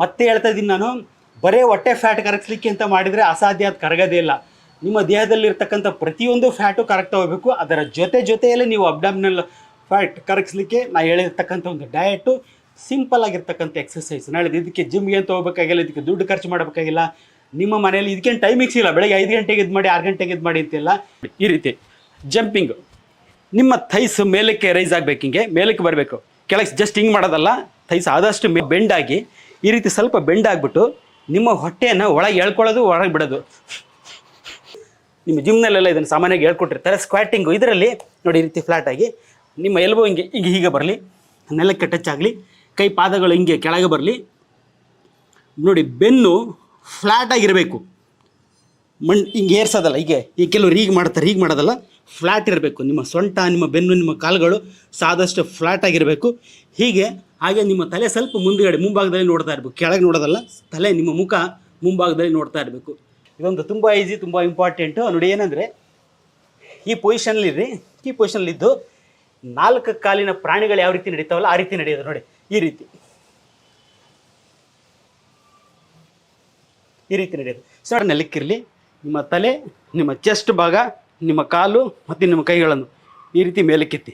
ಮತ್ತೆ ಹೇಳ್ತಾ ಇದ್ದೀನಿ ನಾನು, ಬರೇ ಹೊಟ್ಟೆ ಫ್ಯಾಟ್ ಕರಗಿಸ್ಲಿಕ್ಕೆ ಅಂತ ಮಾಡಿದರೆ ಅಸಾಧ್ಯ ಅದು ಕರಗೋದೇ ಇಲ್ಲ. ನಿಮ್ಮ ದೇಹದಲ್ಲಿರ್ತಕ್ಕಂಥ ಪ್ರತಿಯೊಂದು ಫ್ಯಾಟು ಕರೆಕ್ಟ್ ಹೋಗಬೇಕು. ಅದರ ಜೊತೆ ಜೊತೆಯಲ್ಲೇ ನೀವು ಅಬ್ಡಾಮಿನಲ್ ಫ್ಯಾಟ್ ಕರಗಿಸ್ಲಿಕ್ಕೆ ನಾ ಹೇಳಿರ್ತಕ್ಕಂಥ ಒಂದು ಡಯಟು ಸಿಂಪಲ್ ಆಗಿರ್ತಕ್ಕಂಥ ಎಕ್ಸಸೈಸ್ ನಾಳೆ ಇದಕ್ಕೆ ಜಿಮ್ಗೆ ಅಂತ ಹೋಗ್ಬೇಕಾಗಿಲ್ಲ, ಇದಕ್ಕೆ ದುಡ್ಡು ಖರ್ಚು ಮಾಡಬೇಕಾಗಿಲ್ಲ. ನಿಮ್ಮ ಮನೆಯಲ್ಲಿ ಇದಕ್ಕೇನು ಟೈಮಿಂಗ್ಸ್ ಇಲ್ಲ. ಬೆಳಗ್ಗೆ ಐದು ಗಂಟೆಗೆ ಇದು ಮಾಡಿ, ಆರು ಗಂಟೆಗೆ ಇದು ಮಾಡಿ ಅಂತೆಲ್ಲ. ಈ ರೀತಿ ಜಂಪಿಂಗು ನಿಮ್ಮ ಥೈಸ್ ಮೇಲಕ್ಕೆ ರೈಸ್ ಆಗಬೇಕು ಹಿಂಗೆ, ಮೇಲಕ್ಕೆ ಬರಬೇಕು. ಕೆಳಗೆ ಜಸ್ಟ್ ಹಿಂಗೆ ಮಾಡೋದಲ್ಲ ಥೈಸ್ ಆದಷ್ಟು ಬೆಂಡಾಗಿ ಈ ರೀತಿ ಸ್ವಲ್ಪ ಬೆಂಡ್ ಆಗಿಬಿಟ್ಟು ನಿಮ್ಮ ಹೊಟ್ಟೆಯನ್ನು ಒಳಗೆ ಎಳ್ಕೊಳ್ಳೋದು, ಒಳಗೆ ಬಿಡೋದು. ನಿಮ್ಮ ಜಿಮ್ನಲ್ಲೆಲ್ಲ ಇದನ್ನು ಸಾಮಾನ್ಯವಾಗಿ ಹೇಳ್ಕೊಟ್ಟಿರ್ತಾರೆ. ಸ್ಕ್ವಾಟಿಂಗು ಇದರಲ್ಲಿ ನೋಡಿ ಈ ರೀತಿ ಫ್ಲಾಟ್ ಆಗಿ ನಿಮ್ಮ ಎಲ್ಬೋ ಹಿಂಗೆ ಹಿಂಗೆ ಹೀಗೆ ಬರಲಿ, ನೆಲಕ್ಕೆ ಟಚ್ ಆಗಲಿ, ಕೈ ಪಾದಗಳು ಹಿಂಗೆ ಕೆಳಗೆ ಬರಲಿ. ನೋಡಿ ಬೆನ್ನು ಫ್ಲಾಟ್ ಆಗಿರಬೇಕು. ಮಣ್ ಹಿಂಗೆ ಏರ್ಸೋದಲ್ಲ, ಹೀಗೆ, ಈ ಕೆಲವ್ರು ಹೀಗೆ ಮಾಡ್ತಾರೆ, ಹೀಗೆ ಮಾಡೋದಲ್ಲ. ಫ್ಲ್ಯಾಟ್ ಇರಬೇಕು. ನಿಮ್ಮ ಸೊಂಟ, ನಿಮ್ಮ ಬೆನ್ನು, ನಿಮ್ಮ ಕಾಲುಗಳು ಸಾದಷ್ಟು ಫ್ಲ್ಯಾಟ್ ಆಗಿರಬೇಕು. ಹೀಗೆ ಹಾಗೆ ನಿಮ್ಮ ತಲೆ ಸ್ವಲ್ಪ ಮುಂದುಗಡೆ, ಮುಂಭಾಗದಲ್ಲಿ ನೋಡ್ತಾ ಇರಬೇಕು. ಕೆಳಗೆ ನೋಡೋದಲ್ಲ, ತಲೆ ನಿಮ್ಮ ಮುಖ ಮುಂಭಾಗದಲ್ಲಿ ನೋಡ್ತಾ ಇರಬೇಕು. ಇದೊಂದು ತುಂಬ ಈಸಿ ತುಂಬ ಇಂಪಾರ್ಟೆಂಟು ನೋಡಿ ಏನಂದರೆ, ಈ ಪೊಸಿಷನ್ಲಿರಿ ಈ ಪೊಸಿಷನ್ಲಿದ್ದು ನಾಲ್ಕು ಕಾಲಿನ ಪ್ರಾಣಿಗಳು ಯಾವ ರೀತಿ ನಡೀತಾವಲ್ಲ, ಆ ರೀತಿ ನಡೆಯೋದು ನೋಡಿ. ಈ ರೀತಿ. ಈ ರೀತಿ ನಡೆಯೋದು. ಸರ್ ನೆಲಕ್ಕಿರಲಿ, ನಿಮ್ಮ ತಲೆ, ನಿಮ್ಮ ಚೆಸ್ಟ್ ಭಾಗ ನಿಮ್ಮ ಕಾಲು ಮತ್ತು ನಿಮ್ಮ ಕೈಗಳನ್ನು ಈ ರೀತಿ ಮೇಲಕ್ಕೆತ್ತಿ.